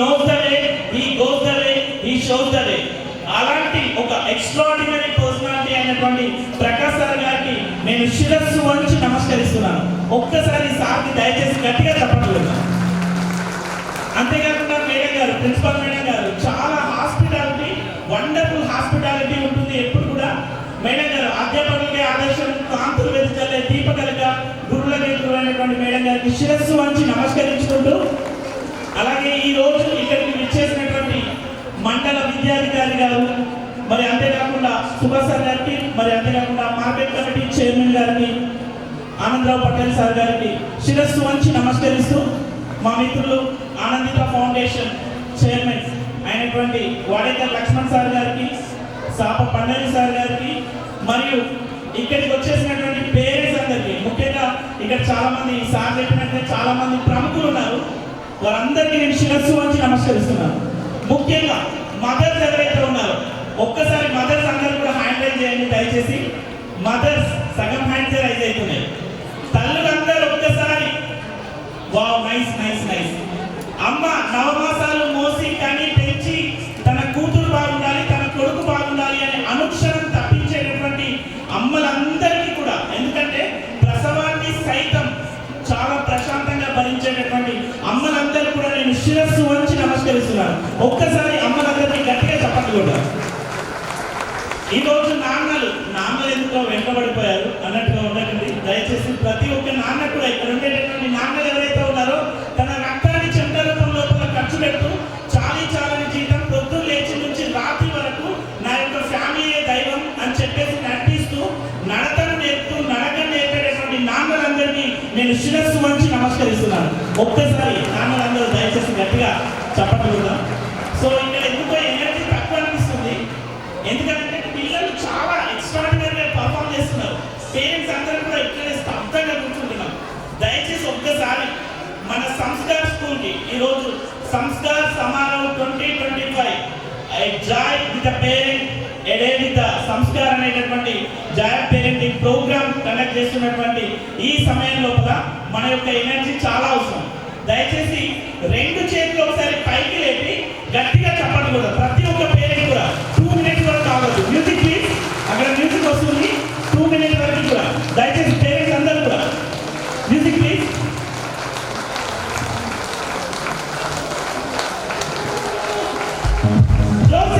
Knows the way he goes the way he shows the way అలాంటి ఒక extraordinary personality అయినటువంటి Prakash sir గారికి నేను శిరస్సు వంచి నమస్కరిస్తున్నాను. ఒక్కసారి సార్కి దయచేసి గట్టిగా చెప్పట్లేదు అంతేకాకుండా మేడం గారు ప్రిన్సిపల్ మేడం గారు చాలా హాస్పిటాలిటీ వండర్ఫుల్ హాస్పిటాలిటీ ఉంటుంది ఎప్పుడు కూడా. మేడం గారు అధ్యాపకులకి ఆదర్శం కాంతులు వెతుకలే దీపకలుగా గురువులకి గురువైనటువంటి మేడం గారికి శిరస్సు వంచి నమస్కరించుకుంటూ అలాగే ఈ రోజు ఇక్కడికి విచ్చేసినటువంటి మండల విద్యాధికారి గారు మరి అంతేకాకుండా సుభాష్ సార్ గారికి మరి అంతేకాకుండా మార్కెట్ కమిటీ చైర్మన్ గారికి ఆనందరావు పటేల్ సార్ గారికి శిరస్సు వంచి నమస్కరిస్తూ మా మిత్రులు ఆనందిత ఫౌండేషన్ చైర్మన్ అయినటువంటి వాడేకర్ లక్ష్మణ్ సార్ గారికి సాప పండరి సార్ గారికి మరియు ఇక్కడికి వచ్చేసినటువంటి పేరెంట్స్ అందరికీ. ముఖ్యంగా ఇక్కడ చాలా మంది సార్ చెప్పినట్టే చాలా మంది ప్రముఖులు ఉన్నారు. వారందరికీ నేను శిరస్సు వంచి నమస్కరిస్తున్నాను. ముఖ్యంగా మదర్స్ ఎవరైతే ఉన్నారో. ఒక్కసారి మదర్స్ అందరికీ దయచేసి మదర్స్ సగం హ్యాండ్ రైజ్ అవుతున్నాయి తల్లులందరూ ఒక్కసారి. Wow nice nice nice. అమ్మ నవమాసాలు మోసి కానీ పెంచి తన కూతురు బాగుండాలి తన కొడుకు బాగుండాలి అని అనుక్షణం తప్పించేటటువంటి అమ్మలందరికీ కూడా ఎందుకంటే ప్రసవాన్ని సైతం చాలా ప్రశాంతంగా భరించేటటువంటి అమ్మలందరూ కూడా నేను శిరస్సు వంచి నమస్కరిస్తున్నాను. ఒక్కసారి అమ్మలందరినీ గట్టిగా చెప్పండి కూడా నాన్నలందరినీ నేను శిరస్సు వంచి నమస్కరిస్తున్నాను ఒక్కసారి నాన్నలందరూ దయచేసి గట్టిగా చెప్పగలుగుతాం సో ఇక్కడ ఎందుకో ఎనర్జీ తక్కువ అనిపిస్తుంది. ఎందుకంటే పిల్లలు చాలా ఎక్స్ట్రాడినరీగా పర్ఫామ్ చేస్తున్నారు. పేరెంట్స్ అందరూ కూడా ఇట్లనే స్తబ్దంగా కూర్చుంటున్నాం దయచేసి ఒక్కసారి మన సంస్కార్ స్కూల్కి ఈరోజు Sanskar సమారోహం twenty twenty five I joy with parent ఎడేవిత సంస్కార అనేటటువంటి జాయింట్ పేరెంటింగ్ ప్రోగ్రామ్ కండక్ట్ చేస్తున్నటువంటి ఈ సమయం లోపల మన యొక్క ఎనర్జీ చాలా అవసరం. దయచేసి రెండు చేతులు ఒకసారి పైకి లేపి గట్టిగా చెప్పండి కూడా ప్రతి ఒక్క పేరెంట్ కూడా టూ మినిట్స్ వరకు కావచ్చు మ్యూజిక్ ప్లీజ్. అక్కడ మ్యూజిక్ వస్తుంది. టూ మినిట్స్ వరకు కూడా. దయచేసి పేరెంట్స్ అందరూ కూడా. Music please. జోక్స్